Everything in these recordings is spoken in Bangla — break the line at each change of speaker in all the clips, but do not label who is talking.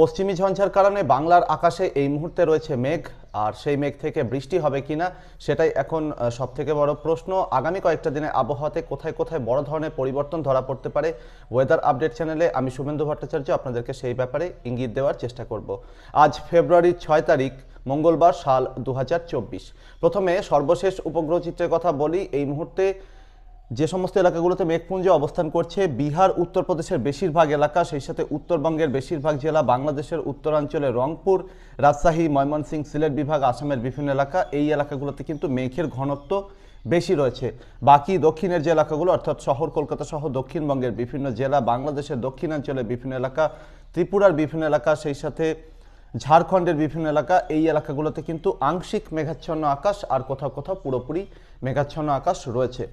পশ্চিমী ঝঞ্ঝার কারণে বাংলার আকাশে এই মুহূর্তে রয়েছে মেঘ। আর সেই মেঘ থেকে বৃষ্টি হবে কিনা, সেটাই এখন সব থেকে বড় প্রশ্ন। আগামী কয়েকটা দিনে আবহাওয়াতে কোথায় কোথায় বড় ধরনের পরিবর্তন ধরা পড়তে পারে ওয়েদার আপডেট চ্যানেলে আমি শুভেন্দু ভট্টাচার্য আপনাদেরকে সেই ব্যাপারে ইঙ্গিত দেওয়ার চেষ্টা করব। আজ ফেব্রুয়ারির ছয় তারিখ, মঙ্গলবার সাল দু হাজার চব্বিশ। প্রথমে সর্বশেষ উপগ্রহ চিত্রের কথা বলি। এই মুহূর্তে যে সমস্ত এলাকাগুলোতে মেঘপুঞ্জে অবস্থান করছে, বিহার, উত্তরপ্রদেশের বেশিরভাগ এলাকা, সেই সাথে উত্তরবঙ্গের বেশিরভাগ জেলা, বাংলাদেশের উত্তরাঞ্চলে রংপুর, রাজশাহী, ময়মনসিংহ, সিলেট বিভাগ, আসামের বিভিন্ন এলাকা, এই এলাকাগুলোতে কিন্তু মেঘের ঘনত্ব বেশি রয়েছে। বাকি দক্ষিণের যে এলাকাগুলো, অর্থাৎ শহর কলকাতা সহ দক্ষিণবঙ্গের বিভিন্ন জেলা, বাংলাদেশের দক্ষিণাঞ্চলের বিভিন্ন এলাকা, ত্রিপুরার বিভিন্ন এলাকা, সেই সাথে ঝাড়খণ্ডের বিভিন্ন এলাকা, এই এলাকাগুলোতে কিন্তু আংশিক মেঘাচ্ছন্ন আকাশ আর কোথাও কোথাও পুরোপুরি মেঘাচ্ছন্ন আকাশ রয়েছে।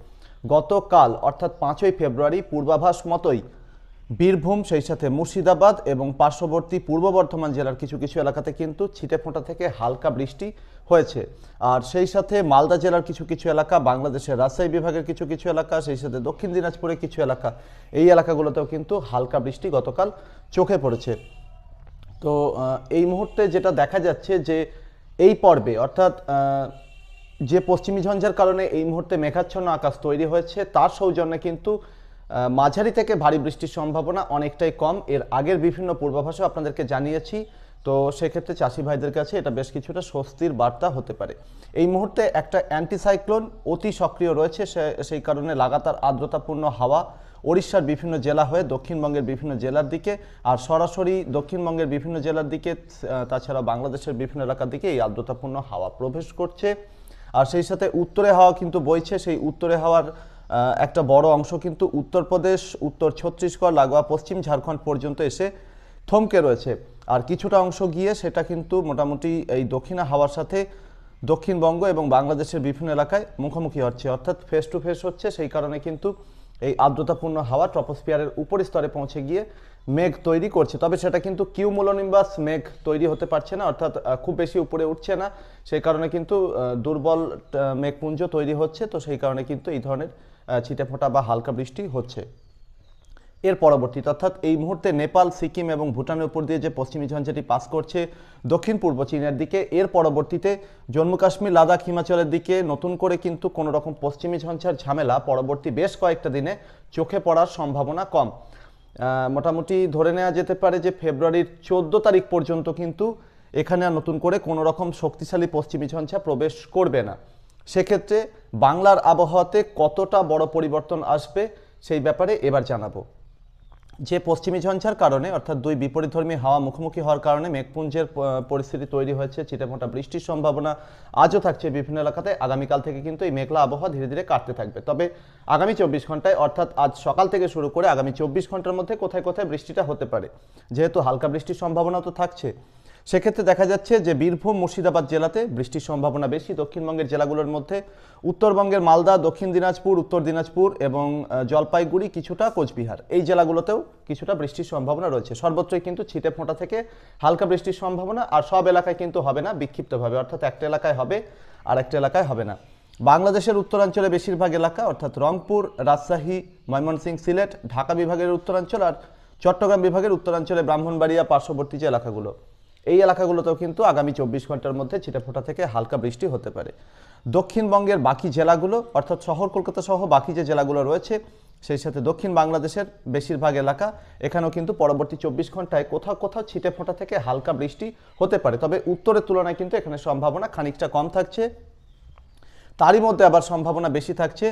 গতকাল, অর্থাৎ পাঁচই ফেব্রুয়ারি, পূর্বাভাস মতোই বীরভূম, সেই সাথে মুর্শিদাবাদ এবং পার্শ্ববর্তী পূর্ব বর্ধমান জেলার কিছু কিছু এলাকাতে কিন্তু ছিটেফোঁটা থেকে হালকা বৃষ্টি হয়েছে। আর সেই সাথে মালদা জেলার কিছু কিছু এলাকা, বাংলাদেশের রাজশাহী বিভাগের কিছু কিছু এলাকা, সেই সাথে দক্ষিণ দিনাজপুরের কিছু এলাকা, এই এলাকাগুলোতেও কিন্তু হালকা বৃষ্টি গতকাল চোখে পড়েছে। তো এই মুহূর্তে যেটা দেখা যাচ্ছে যে এই পর্বে, অর্থাৎ যে পশ্চিমী ঝঞ্ঝার কারণে এই মুহূর্তে মেঘাচ্ছন্ন আকাশ তৈরি হয়েছে, তার সৌজন্যে কিন্তু মাঝারি থেকে ভারী বৃষ্টির সম্ভাবনা অনেকটাই কম। এর আগের বিভিন্ন পূর্বাভাসও আপনাদেরকে জানিয়েছি। তো সেক্ষেত্রে চাষি ভাইদের কাছে এটা বেশ কিছুটা স্বস্তির বার্তা হতে পারে। এই মুহূর্তে একটা অ্যান্টিসাইক্লোন অতি সক্রিয় রয়েছে সেই কারণে লাগাতার আর্দ্রতাপূর্ণ হাওয়া ওড়িশার বিভিন্ন জেলা হয়ে দক্ষিণবঙ্গের বিভিন্ন জেলার দিকে আর সরাসরি দক্ষিণবঙ্গের বিভিন্ন জেলার দিকে তাছাড়া বাংলাদেশের বিভিন্ন এলাকার দিকে এই আর্দ্রতাপূর্ণ হাওয়া প্রবেশ করছে। আর সেই সাথে উত্তরে হাওয়া কিন্তু বইছে। সেই উত্তরে হাওয়ার একটা বড় অংশ কিন্তু উত্তরপ্রদেশ, উত্তর ছত্তিশগড়, লাগোয়া পশ্চিম ঝাড়খণ্ড পর্যন্ত এসে থমকে রয়েছে। আর কিছুটা অংশ গিয়ে সেটা কিন্তু মোটামুটি এই দক্ষিণা হাওয়ার সাথে দক্ষিণবঙ্গ এবং বাংলাদেশের বিভিন্ন এলাকায় মুখোমুখি হচ্ছে। অর্থাৎ ফেস টু ফেস হচ্ছে। সেই কারণে কিন্তু এই আর্দ্রতাপূর্ণ হাওয়া ট্রপোস্ফিয়ারের উপর স্তরে পৌঁছে গিয়ে মেঘ তৈরি করছে। তবে সেটা কিন্তু কিউমুলোনিম্বাস মেঘ তৈরি হতে পারছে না, অর্থাৎ খুব বেশি উপরে উঠছে না। সেই কারণে কিন্তু দুর্বল মেঘপুঞ্জ তৈরি হচ্ছে। তো সেই কারণে কিন্তু এই ধরনের ছিটেফোঁটা বা হালকা বৃষ্টি হচ্ছে। এর পরবর্তীতে অর্থাৎ এই মুহূর্তে নেপাল, সিকিম এবং ভুটানের উপর দিয়ে যে পশ্চিমী ঝঞ্ঝাটি পাস করছে, দক্ষিণ পূর্ব চীনের দিকে। এর পরবর্তীতে জম্মু কাশ্মীর, লাদাখ, হিমাচলের দিকে নতুন করে কিন্তু কোনো রকম পশ্চিমী ঝঞ্ঝার ঝামেলা, পরবর্তী বেশ কয়েকটা দিনে চোখে পড়ার সম্ভাবনা কম। মোটামুটি ধরে নেওয়া যেতে পারে যে ফেব্রুয়ারির চোদ্দ তারিখ পর্যন্ত কিন্তু এখানে আর নতুন করে কোনো রকম শক্তিশালী পশ্চিমী ঝঞ্ঝা প্রবেশ করবে না। সেক্ষেত্রে বাংলার আবহাওয়াতে কতটা বড় পরিবর্তন আসবে সেই ব্যাপারে এবার জানাব। যে পশ্চিমী ঝঞ্ঝার কারণে, অর্থাৎ দুই বিপরীতধর্মী হাওয়া মুখোমুখি হওয়ার কারণে মেঘপুঞ্জের পরিস্থিতি তৈরি হয়েছে চিটেমোটা বৃষ্টির সম্ভাবনা আজও থাকছে বিভিন্ন এলাকাতে। আগামীকাল থেকে কিন্তু এই মেঘলা আবহাওয়া ধীরে ধীরে কাটতে থাকবে। তবে আগামী চব্বিশ ঘন্টায়, অর্থাৎ আজ সকাল থেকে শুরু করে আগামী চব্বিশ ঘণ্টার মধ্যে কোথায় কোথায় বৃষ্টিটা হতে পারে? যেহেতু হালকা বৃষ্টির সম্ভাবনা তো থাকছে সেক্ষেত্রে দেখা যাচ্ছে যে বীরভূম, মুর্শিদাবাদ জেলাতে বৃষ্টির সম্ভাবনা বেশি। দক্ষিণবঙ্গের জেলাগুলোর মধ্যে উত্তরবঙ্গের মালদা, দক্ষিণ দিনাজপুর, উত্তর দিনাজপুর এবং জলপাইগুড়ি কিছুটা কোচবিহার। এই জেলাগুলোতেও কিছুটা বৃষ্টির সম্ভাবনা রয়েছে। সর্বত্রই কিন্তু ছিটে ফোঁটা থেকে হালকা বৃষ্টির সম্ভাবনা, আর সব এলাকায় কিন্তু হবে না বিক্ষিপ্তভাবে। অর্থাৎ একটা এলাকায় হবে, আর একটা এলাকায় হবে না। বাংলাদেশের উত্তরাঞ্চলে বেশিরভাগ এলাকা, অর্থাৎ রংপুর, রাজশাহী, ময়মনসিংহ, সিলেট, ঢাকা বিভাগের উত্তরাঞ্চল, আর চট্টগ্রাম বিভাগের উত্তরাঞ্চলে ব্রাহ্মণবাড়িয়া, পার্শ্ববর্তী যে এলাকাগুলো। এই এলাকাগুলোতেও কিন্তু আগামী চব্বিশ ঘণ্টার মধ্যে ছিটেফোঁটা থেকে হালকা বৃষ্টি হতে পারে। দক্ষিণবঙ্গের বাকি জেলাগুলো, অর্থাৎ শহর কলকাতা সহ বাকি যে জেলাগুলো রয়েছে, সেই সাথে দক্ষিণ বাংলাদেশের বেশিরভাগ এলাকা, এখানেও কিন্তু পরবর্তী চব্বিশ ঘন্টায় কোথাও কোথাও ছিটেফোঁটা থেকে হালকা বৃষ্টি হতে পারে। তবে উত্তরের তুলনায় কিন্তু এখানে সম্ভাবনা খানিকটা কম থাকছে। তারই মধ্যে আবার সম্ভাবনা বেশি থাকছে।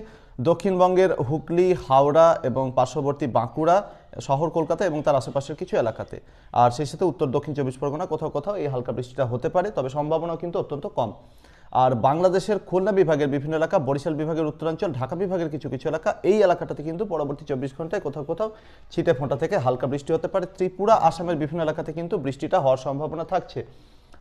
দক্ষিণবঙ্গের হুগলি, হাওড়া এবং পার্শ্ববর্তী বাঁকুড়া শহর কলকাতা এবং তার আশেপাশের কিছু এলাকাতে। আর সেই সাথে উত্তর, দক্ষিণ চব্বিশ পরগনা কোথাও কোথাও এই হালকা বৃষ্টিটা হতে পারে, তবে সম্ভাবনা কিন্তু অত্যন্ত কম। আর বাংলাদেশের খুলনা বিভাগের বিভিন্ন এলাকা, বরিশাল বিভাগের উত্তরাঞ্চল, ঢাকা বিভাগের কিছু কিছু এলাকা, এই এলাকাটাতে কিন্তু পরবর্তী চব্বিশ ঘন্টায় কোথাও কোথাও ছিটে ফোঁটা থেকে হালকা বৃষ্টি হতে পারে। ত্রিপুরা, আসামের বিভিন্ন এলাকাতে কিন্তু বৃষ্টিটা হওয়ার সম্ভাবনা থাকছে।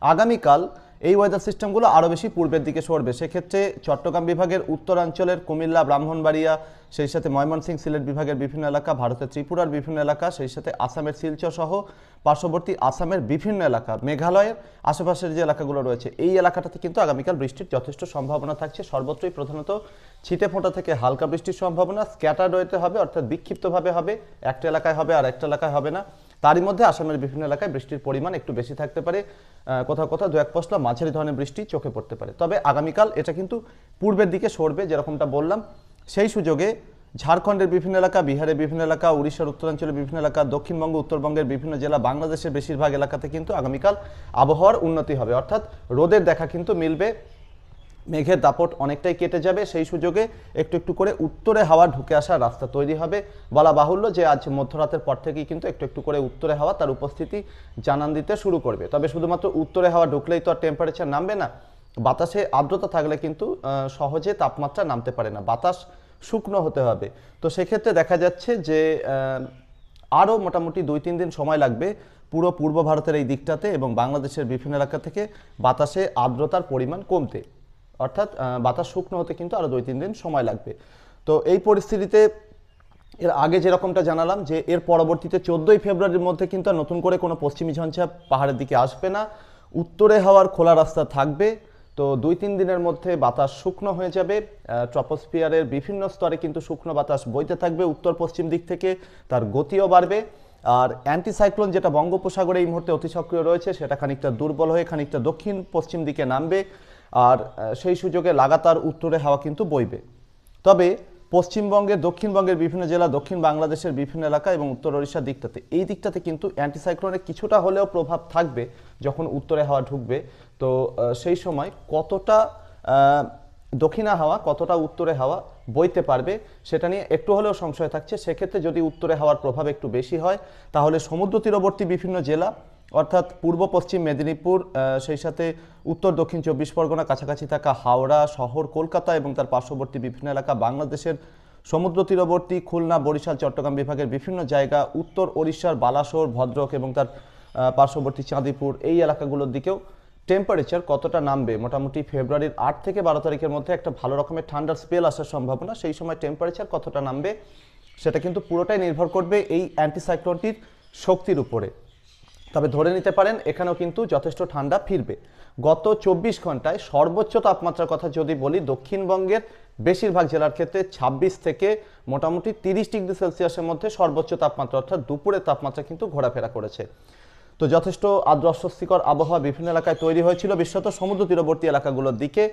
আগামীকাল এই ওয়েদার সিস্টেমগুলো আরও বেশি পূর্বের দিকে সরবে। সেক্ষেত্রে চট্টগ্রাম বিভাগের উত্তরাঞ্চলের কুমিল্লা, ব্রাহ্মণবাড়িয়া, সেই সাথে ময়মনসিংহ সিলেট বিভাগের বিভিন্ন এলাকা, ভারতের ত্রিপুরার বিভিন্ন এলাকা, সেই সাথে আসামের শিলচর সহ পার্শ্ববর্তী আসামের বিভিন্ন এলাকা, মেঘালয়ের আশেপাশের যে এলাকাগুলো রয়েছে, এই এলাকাটাতে কিন্তু আগামীকাল বৃষ্টির যথেষ্ট সম্ভাবনা থাকছে। সর্বত্রই প্রধানত ছিটে ফোঁটা থেকে হালকা বৃষ্টির সম্ভাবনা স্ক্যাটার্ড ওয়েতে হবে, অর্থাৎ বিক্ষিপ্তভাবে হবে। একটা এলাকায় হবে আর একটা এলাকায় হবে না। তারই মধ্যে আসামের বিভিন্ন এলাকায় বৃষ্টির পরিমাণ একটু বেশি থাকতে পারে। কোথাও কোথাও দু এক পশলা মাঝারি ধরনের বৃষ্টি চোখে পড়তে পারে। তবে আগামীকাল এটা কিন্তু পূর্বের দিকে সরবে যেরকমটা বললাম। সেই সুযোগে ঝাড়খণ্ডের বিভিন্ন এলাকা, বিহারের বিভিন্ন এলাকা, উড়িষ্যার উত্তরাঞ্চলের বিভিন্ন এলাকা, দক্ষিণবঙ্গ, উত্তরবঙ্গের বিভিন্ন জেলা, বাংলাদেশের বেশিরভাগ এলাকাতে কিন্তু আগামীকাল আবহাওয়ার উন্নতি হবে। অর্থাৎ রোদের দেখা কিন্তু মিলবে। মেঘের দাপট অনেকটাই কেটে যাবে। সেই সুযোগে একটু একটু করে উত্তরে হাওয়া ঢুকে আসার রাস্তা তৈরি হবে। বলা বাহুল্য যে আজ মধ্যরাতের পর থেকেই কিন্তু একটু একটু করে উত্তরে হাওয়া তার উপস্থিতি জানান দিতে শুরু করবে। তবে শুধুমাত্র উত্তরে হাওয়া ঢুকলেই তো আর টেম্পারেচার নামবে না। বাতাসে আর্দ্রতা থাকলে কিন্তু সহজে তাপমাত্রা নামতে পারে না। বাতাস শুকনো হতে হবে। তো সেক্ষেত্রে দেখা যাচ্ছে যে আরও মোটামুটি দুই তিন দিন সময় লাগবে পুরো পূর্ব ভারতের এই দিকটাতে এবং বাংলাদেশের বিভিন্ন এলাকা থেকে বাতাসে আর্দ্রতার পরিমাণ কমতে। অর্থাৎ বাতাস শুকনো হতে কিন্তু আরও দুই তিন দিন সময় লাগবে। তো এই পরিস্থিতিতে এর আগে যেরকমটা জানালাম যে এর পরবর্তীতে চোদ্দোই ফেব্রুয়ারির মধ্যে কিন্তু আর নতুন করে কোনো পশ্চিমী ঝঞ্ঝা পাহাড়ের দিকে আসবে না। উত্তরে হাওয়ার খোলা রাস্তা থাকবে। তো দুই তিন দিনের মধ্যে বাতাস শুকনো হয়ে যাবে। ট্রপোস্ফিয়ারের বিভিন্ন স্তরে কিন্তু শুকনো বাতাস বইতে থাকবে। উত্তর পশ্চিম দিক থেকে তার গতিও বাড়বে। আর অ্যান্টিসাইক্লোন যেটা বঙ্গোপসাগরে এই মুহূর্তে অতি সক্রিয় রয়েছে, সেটা খানিকটা দুর্বল হয়ে খানিকটা দক্ষিণ পশ্চিম দিকে নামবে। আর সেই সুযোগে লাগাতার উত্তরে হাওয়া কিন্তু বইবে। তবে পশ্চিমবঙ্গের, দক্ষিণবঙ্গের বিভিন্ন জেলা, দক্ষিণ বাংলাদেশের বিভিন্ন এলাকা এবং উত্তর ওড়িশার দিকটাতে, এই দিকটাতে কিন্তু অ্যান্টিসাইক্লোনের কিছুটা হলেও প্রভাব থাকবে যখন উত্তরে হাওয়া ঢুকবে। তো সেই সময় কতটা দক্ষিণা হাওয়া, কতটা উত্তরে হাওয়া বইতে পারবে, সেটা নিয়ে একটু হলেও সংশয় থাকছে। সেক্ষেত্রে যদি উত্তরে হাওয়ার প্রভাব একটু বেশি হয়, তাহলে সমুদ্র তীরবর্তী বিভিন্ন জেলা অর্থাৎ পূর্ব, পশ্চিম মেদিনীপুর সেই সাথে উত্তর, দক্ষিণ চব্বিশ পরগনা, কাছাকাছি থাকা হাওড়া, শহর, কলকাতা এবং তার পার্শ্ববর্তী বিভিন্ন এলাকা বাংলাদেশের সমুদ্র তীরবর্তী খুলনা, বরিশাল, চট্টগ্রাম বিভাগের বিভিন্ন জায়গা, উত্তর ওড়িশার বালাসোর, ভদ্রক এবং তার পার্শ্ববর্তী চাঁদিপুর এই এলাকাগুলোর দিকেও টেম্পারেচার কতটা নামবে? মোটামুটি ফেব্রুয়ারির আট থেকে বারো তারিখের মধ্যে একটা ভালো রকমের ঠান্ডার স্পেল আসার সম্ভাবনা। সেই সময় টেম্পারেচার কতটা নামবে সেটা কিন্তু পুরোটাই নির্ভর করবে এই অ্যান্টিসাইক্লোনটির শক্তির উপরে। তবে ধরে নিতে পারেন এখানেও কিন্তু যথেষ্ট ঠান্ডা ফিরবে। গত চব্বিশ ঘন্টায় সর্বোচ্চ তাপমাত্রার কথা যদি বলি দক্ষিণবঙ্গের বেশিরভাগ জেলার ক্ষেত্রে ২৬ থেকে মোটামুটি তিরিশ ডিগ্রি সেলসিয়াসের মধ্যে সর্বোচ্চ তাপমাত্রা অর্থাৎ দুপুরের তাপমাত্রা কিন্তু ঘোরাফেরা করেছে। তো যথেষ্ট আদ্র অস্বস্তিকর আবহাওয়া বিভিন্ন এলাকায় তৈরি হয়েছিল বিশেষত সমুদ্র তীরবর্তী এলাকাগুলোর দিকে।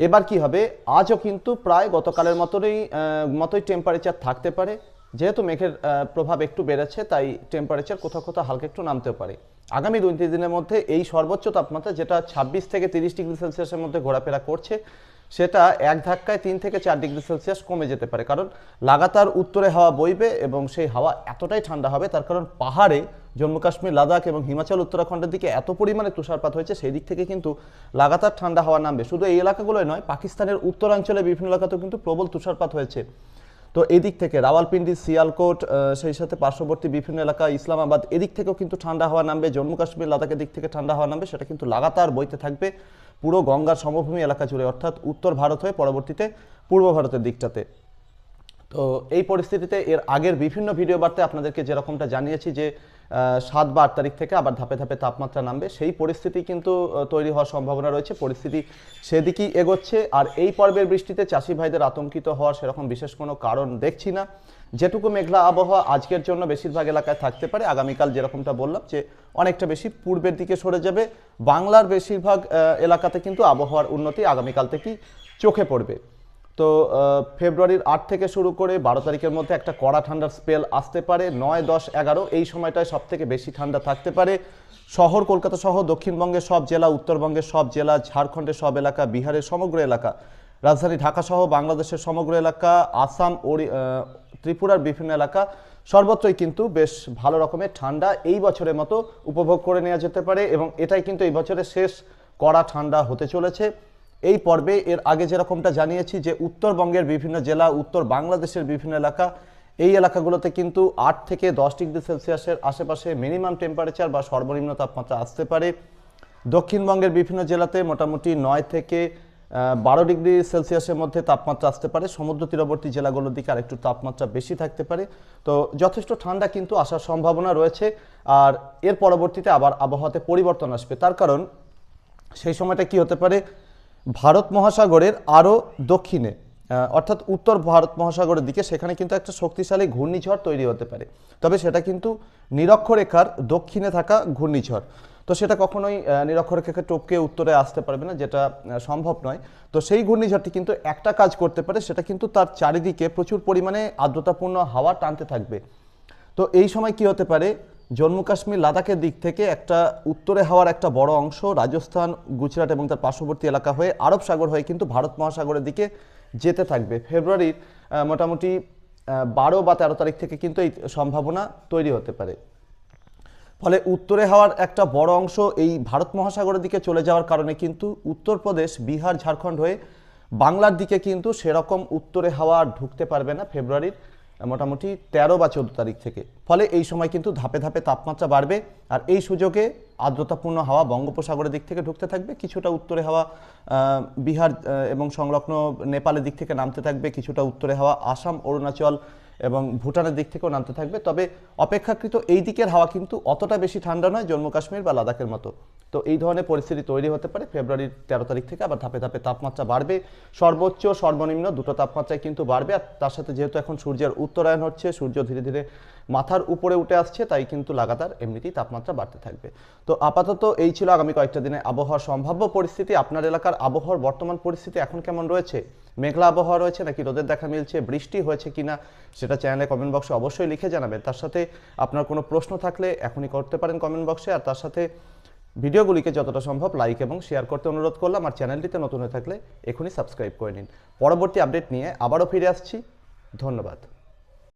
এবার কি হবে? আজও কিন্তু প্রায় গতকালের আহ, মতোই টেম্পারেচার থাকতে পারে। যেহেতু মেঘের প্রভাব একটু বেড়েছে, তাই টেম্পারেচার কোথাও কোথাও হালকা একটু নামতেও পারে। আগামী দুই তিন দিনের মধ্যে এই সর্বোচ্চ তাপমাত্রা, যেটা ছাব্বিশ থেকে তিরিশ ডিগ্রি সেলসিয়াসের মধ্যে ঘোরাফেরা করছে, সেটা এক ধাক্কায় তিন থেকে চার ডিগ্রি সেলসিয়াস কমে যেতে পারে। কারণ লাগাতার উত্তরে হাওয়া বইবে এবং সেই হাওয়া এতটাই ঠান্ডা হবে, তার কারণ পাহাড়ে জম্মু কাশ্মীর, লাদাখ এবং হিমাচল, উত্তরাখণ্ডের দিকে এত পরিমাণে তুষারপাত হয়েছে, সেই দিক থেকে কিন্তু লাগাতার ঠান্ডা হাওয়া নামবে। শুধু এই এলাকাগুলোই নয়, পাকিস্তানের উত্তরাঞ্চলে বিভিন্ন এলাকাতেও কিন্তু প্রবল তুষারপাত হয়েছে। তো এদিক থেকে রাওয়ালপিন্ডি সিয়ালকোট সেই সাথে পার্শ্ববর্তী বিভিন্ন এলাকা, ইসলামাবাদ, এদিক থেকেও কিন্তু ঠান্ডা হওয়া নামবে। জম্মু কাশ্মীর, লাদাখের দিক থেকে ঠান্ডা হওয়া নামবে, সেটা কিন্তু লাগাতার বইতে থাকবে পুরো গঙ্গার সমভূমি এলাকা জুড়ে। অর্থাৎ উত্তর ভারত হয়ে পরবর্তীতে পূর্ব ভারতের দিকটাতে। তো এই পরিস্থিতিতে এর আগের বিভিন্ন ভিডিও বার্তায় আপনাদেরকে যেরকমটা জানিয়েছি যে সাত বা আট তারিখ থেকে আবার ধাপে ধাপে তাপমাত্রা নামবে, সেই পরিস্থিতি কিন্তু তৈরি হওয়ার সম্ভাবনা রয়েছে। পরিস্থিতি সেদিকেই এগোচ্ছে। আর এই পর্বের বৃষ্টিতে চাষি ভাইদের আতঙ্কিত হওয়ার সেরকম বিশেষ কোনো কারণ দেখছি না। যেটুকু মেঘলা আবহাওয়া আজকের জন্য বেশিরভাগ এলাকায় থাকতে পারে। আগামীকাল যেরকমটা বললাম যে, অনেকটা বেশি পূর্বের দিকে সরে যাবে। বাংলার বেশিরভাগ এলাকাতে কিন্তু আবহাওয়ার উন্নতি আগামীকাল থেকেই চোখে পড়বে। তো ফেব্রুয়ারির আট থেকে শুরু করে বারো তারিখের মধ্যে একটা কড়া ঠান্ডার স্পেল আসতে পারে। নয়, দশ, এগারো, এই সময়টায় সব থেকে বেশি ঠান্ডা থাকতে পারে। শহর, কলকাতা সহ দক্ষিণবঙ্গের সব জেলা উত্তরবঙ্গের সব জেলা, ঝাড়খণ্ডের সব এলাকা, বিহারের সমগ্র এলাকা, রাজধানী ঢাকা সহ বাংলাদেশের সমগ্র এলাকা, আসাম, ওড়ি ত্রিপুরার বিভিন্ন এলাকা, সর্বত্রই কিন্তু বেশ ভালো রকমের ঠান্ডা এই বছরের মতো উপভোগ করে নেওয়া যেতে পারে এবং এটাই কিন্তু এই বছরের শেষ কড়া ঠান্ডা হতে চলেছে। এই পর্বে এর আগে যেরকমটা জানিয়েছি যে উত্তরবঙ্গের বিভিন্ন জেলা, উত্তর বাংলাদেশের বিভিন্ন এলাকা, এই এলাকাগুলোতে কিন্তু আট থেকে দশ ডিগ্রি সেলসিয়াসের আশেপাশে মিনিমাম টেম্পারেচার বা সর্বনিম্ন তাপমাত্রা আসতে পারে। দক্ষিণবঙ্গের বিভিন্ন জেলাতে মোটামুটি নয় থেকে বারো ডিগ্রি সেলসিয়াসের মধ্যে তাপমাত্রা আসতে পারে। সমুদ্র তীরবর্তী জেলাগুলোর দিকে আরেকটু তাপমাত্রা বেশি থাকতে পারে। তো যথেষ্ট ঠান্ডা কিন্তু আসার সম্ভাবনা রয়েছে আর এর পরবর্তীতে আবার আবহাওয়াতে পরিবর্তন আসবে। তার কারণ সেই সময়টা কি হতে পারে? ভারত মহাসাগরের আরও দক্ষিণে অর্থাৎ উত্তর ভারত মহাসাগরের দিকে, সেখানে কিন্তু একটা শক্তিশালী ঘূর্ণিঝড় তৈরি হতে পারে। তবে সেটা কিন্তু নিরক্ষরেখার দক্ষিণে থাকা ঘূর্ণিঝড়। তো সেটা কখনোই নিরক্ষরেখাকে টপকে উত্তরে আসতে পারবে না, যেটা সম্ভব নয়। তো সেই ঘূর্ণিঝড়টি কিন্তু একটা কাজ করতে পারে, সেটা কিন্তু তার চারিদিকে প্রচুর পরিমাণে আর্দ্রতাপূর্ণ হাওয়া টানতে থাকবে। তো এই সময় কি হতে পারে? জম্মু কাশ্মীর লাদাখের দিক থেকে একটা উত্তরে হাওয়ার একটা বড় অংশ রাজস্থান, গুজরাট এবং তার পার্শ্ববর্তী এলাকা হয়ে আরব সাগর হয়ে কিন্তু ভারত মহাসাগরের দিকে যেতে থাকবে। ফেব্রুয়ারির মোটামুটি বারো বা তেরো তারিখ থেকে কিন্তু এই সম্ভাবনা তৈরি হতে পারে। ফলে উত্তরে হাওয়ার একটা বড় অংশ এই ভারত মহাসাগরের দিকে চলে যাওয়ার কারণে কিন্তু উত্তরপ্রদেশ, বিহার, ঝাড়খণ্ড হয়ে বাংলার দিকে কিন্তু সেরকম উত্তরে হাওয়া ঢুকতে পারবে না ফেব্রুয়ারির। মোটামুটি তেরো বা চোদ্দ তারিখ থেকে। ফলে এই সময় কিন্তু ধাপে ধাপে তাপমাত্রা বাড়বে আর এই সুযোগে আর্দ্রতাপূর্ণ হাওয়া বঙ্গোপসাগরের দিক থেকে ঢুকতে থাকবে, কিছুটা উত্তরে হাওয়া বিহার এবং সংলগ্ন নেপালের দিক থেকে নামতে থাকবে, কিছুটা উত্তরে হাওয়া আসাম, অরুণাচল এবং ভুটানের দিক থেকেও নামতে থাকবে। তবে অপেক্ষাকৃত এই দিকের হাওয়া কিন্তু অতটা বেশি ঠান্ডা নয়, জম্মু কাশ্মীর বা লাদাখের মতো। তো এই ধরনের পরিস্থিতি তৈরি হতে পারে ফেব্রুয়ারির তেরো তারিখ থেকে, আবার ধাপে ধাপে তাপমাত্রা বাড়বে। সর্বোচ্চ, সর্বনিম্ন দুটো তাপমাত্রায় কিন্তু বাড়বে, আর তার সাথে যেহেতু এখন সূর্যের উত্তরায়ণ হচ্ছে, সূর্য ধীরে ধীরে মাথার উপরে উঠে আসছে, তাই কিন্তু লাগাতার এমনিতেই তাপমাত্রা বাড়তে থাকবে। তো আপাতত এই ছিল আগামী কয়েকটা দিনে আবহাওয়ার সম্ভাব্য পরিস্থিতি। আপনার এলাকার আবহাওয়ার বর্তমান পরিস্থিতি এখন কেমন রয়েছে? মেঘলা আবহাওয়া রয়েছে নাকি রোদের দেখা মিলছে? বৃষ্টি হয়েছে কিনা? সেটা চ্যানেলে কমেন্ট বক্সে অবশ্যই লিখে জানাবেন। তার সাথে আপনার কোনো প্রশ্ন থাকলে এখনই করতে পারেন কমেন্ট বক্সে, আর তার সাথে ভিডিওগুলিকে যতটা সম্ভব লাইক এবং শেয়ার করতে অনুরোধ করলাম আর চ্যানেলটিতে নতুন হয়ে থাকলে এখনই সাবস্ক্রাইব করে নিন। পরবর্তী আপডেট নিয়ে আবারও ফিরে আসছি। ধন্যবাদ।